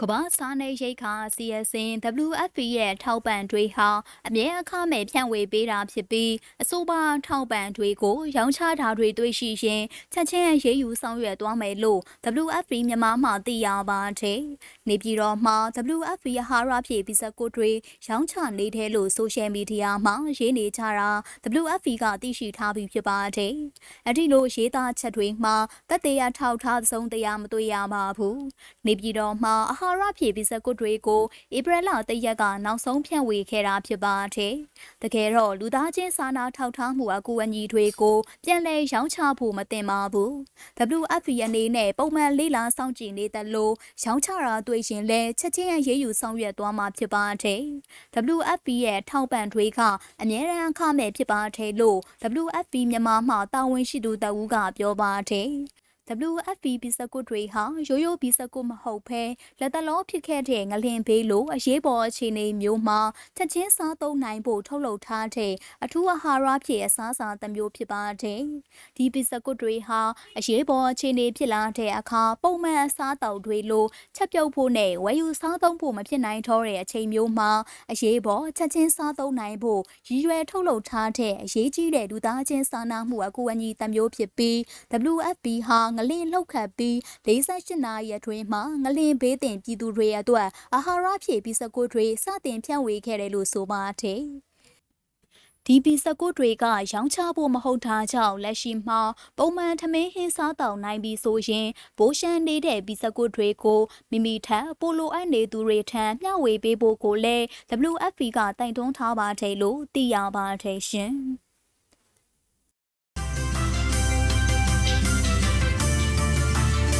ကမ္ဘာစားနေရိတ်ခါ CSN WFP ရဲ့ထောက်ပံ့တွေဟာအမြဲအခမဲ့ဖြန့်ဝေပေးတာဖြစ်ပြီးအဆိုပါထောက်ပံ့တွေကို ရောင်းချတာတွေတွေ့ရှိရင်ချက်ချင်းအရေးယူဆောင်ရွက်သွားမယ်လို့ WFP မြန်မာမှသိရပါတယ်။နေပြည်တော်မှာ WFP ဟာရဖြည့်ပြီးစကုတ်တွေရောင်းချနေတယ်လို့ဆိုရှယ်မီဒီယာမှာရေးနေကြတာ WFP ကသိရှိထားပြီးဖြစ်ပါတယ်။အဒီလိုရေးသားချက်တွေမှာတက်သေးရထောက်ထားသုံးတရားမတွေ့ရပါဘူး။နေပြည်တော်မှာအာဟာရဖြည့်ပြီးစကုတ်တွေကိုဧပြီလတရက်ကနောက်ဆုံးဖြန့်ဝေခဲ့တာဖြစ်ပါတယ်။တကယ်တော့လူသားချင်းစာနာထောက်ထားမှုအကူအညီတွေကိုပြန်လည်ရောင်းချဖို့မသင့်ပါဘူး။ WFP အနေနဲ့ပုံမှန်လေးလာစောင့်ကြည့်နေတဲ့လို့ရောင်းချတာတွေ့ရင်လည်းချက်ချင်းအရေးယူဆောင်ရွက်သွားမှာဖြစ်ပါတယ်။ WFP ရဲ့ထောက်ပံ့တွေကအမြဲတမ်းအခမဲ့ဖြစ်ပါတယ်လို့ WFP မြန်မာမှတာဝန်ရှိသူတဦးကပြောပါတယ်။ WFP ဘီစကွတ်တွေဟာရိုးရိုးဘီစကွတ်မဟုတ်ဘဲလက်တလောဖြစ်ခဲ့တဲ့ငလင်ဘေးလိုအရေးပေါ်အခြေအနေမျိုးမှာချက်ချင်းစားသုံးနိုင်ဖို့ထုတ်လုပ်ထားတဲ့အထူးအာဟာရဖြစ်အစားအစာတစ်မျိုးဖြစ်ပါတယ်။ဒီဘီစကွတ်တွေဟာအရေးပေါ်အခြေအနေဖြစ်လာတဲ့အခါပုံမှန်အစားအသောက်တွေလိုချက်ပြုတ်ဖို့နဲ့ဝယ်ယူစားသုံးဖို့မဖြစ်နိုင်တော့တဲ့အချိန်မျိုးမှာအရေးပေါ်ချက်ချင်းစားသုံးနိုင်ဖို့ရည်ရွယ်ထုတ်လုပ်ထားတဲ့အရေးကြီးတဲ့လူသားချင်းစာနာမှုအကူအညီတစ်မျိုးဖြစ်ပြီး WFP ဟာငလင်လှုပ်ခတ်ပြီး48နာရီအတွင်းမှာငလင်ဘေးတင်ပြည်သူတွေအတွက်အာဟာရဖြည့်ပြီးစကွတ်တွေစတင်ဖြန့်ဝေခဲ့တယ်လို့ဆိုပါတယ်။ဒီပီစကုတ်တွေကရောင်းချဖို့မဟုတ်တာကြောင့်လက်ရှိမှာပုံမှန်ထမင်းဟင်းစားတောက်နိုင်ပြီဆိုရင်ဘိုးရှမ်းနေတဲ့ပီစကုတ်တွေကိုမိမိထက်ပိုလိုအပ်နေသူတွေထံမျှဝေပေးဖို့ကိုလည်း WFP ကတိုင်တွန်းထားပါတယ်လို့သိရပါတယ်ရှင်။